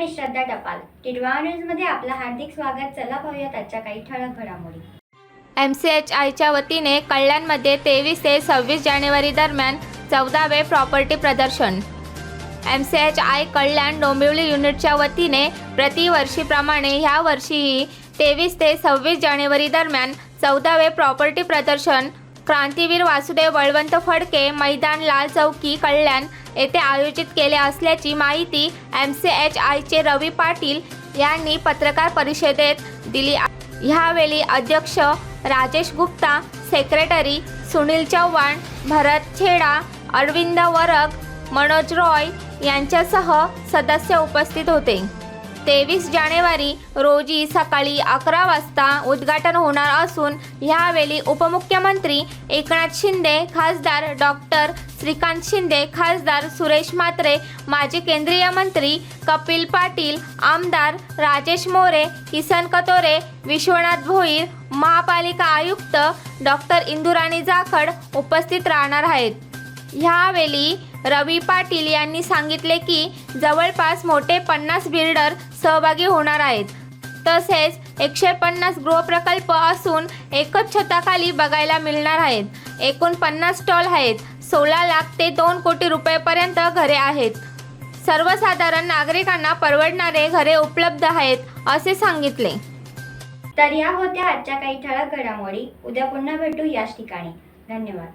मी श्रद्धा टपाल. टिडवा न्यूजमध्ये आपलं हार्दिक स्वागत. चला पाहूयात आजच्या काही ठळक घडामोडी. एम सी एच आयच्या वतीने कल्याणमध्ये तेवीस ते सव्वीस जानेवारी दरम्यान चौदावे प्रॉपर्टी प्रदर्शन. M C H I Kalyan Dombivli युनिटच्या वतीने प्रतिवर्षीप्रमाणे ह्या वर्षीही तेवीस ते सव्वीस जानेवारी दरम्यान चौदावे प्रॉपर्टी प्रदर्शन क्रांतीवीर वासुदेव बळवंत फडके मैदान लाल चौकी कल्याण येथे आयोजित केले असल्याची माहिती एम सी एच आयचे रवी पाटील यांनी पत्रकार परिषदेत दिली. ह्यावेळी अध्यक्ष राजेश गुप्ता सेक्रेटरी सुनील चव्हाण भरत छेडा अरविंद वरग मनोज रॉय यांच्यासह सदस्य उपस्थित होते. तेवीस जानेवारी रोजी सकाळी अकरा वाजता उद्घाटन होणार असून ह्यावेळी उपमुख्यमंत्री एकनाथ शिंदे खासदार डॉक्टर श्रीकांत शिंदे खासदार सुरेश म्हात्रे माजी केंद्रीय मंत्री कपिल पाटील आमदार राजेश मोरे किसन कतोरे विश्वनाथ भोईर महापालिका आयुक्त डॉक्टर इंदुराणी जाखड उपस्थित राहणार आहेत. ह्यावेळी रवी पाटील यांनी सांगितले की जवळपास मोठे पन्नास बिल्डर सहभागी होणार आहेत. तसेच एकशे पन्नास गृहप्रकल्प असून एकच छताखाली बघायला मिळणार आहेत. एकूण पन्नास स्टॉल आहेत. सोळा लाख ते दोन कोटी रुपयेपर्यंत घरे आहेत. सर्वसाधारण नागरिकांना परवडणारे घरे उपलब्ध आहेत असे सांगितले. तर या होत्या आजच्या काही ठळक घडामोडी. उद्या पुन्हा भेटू याच ठिकाणी. धन्यवाद.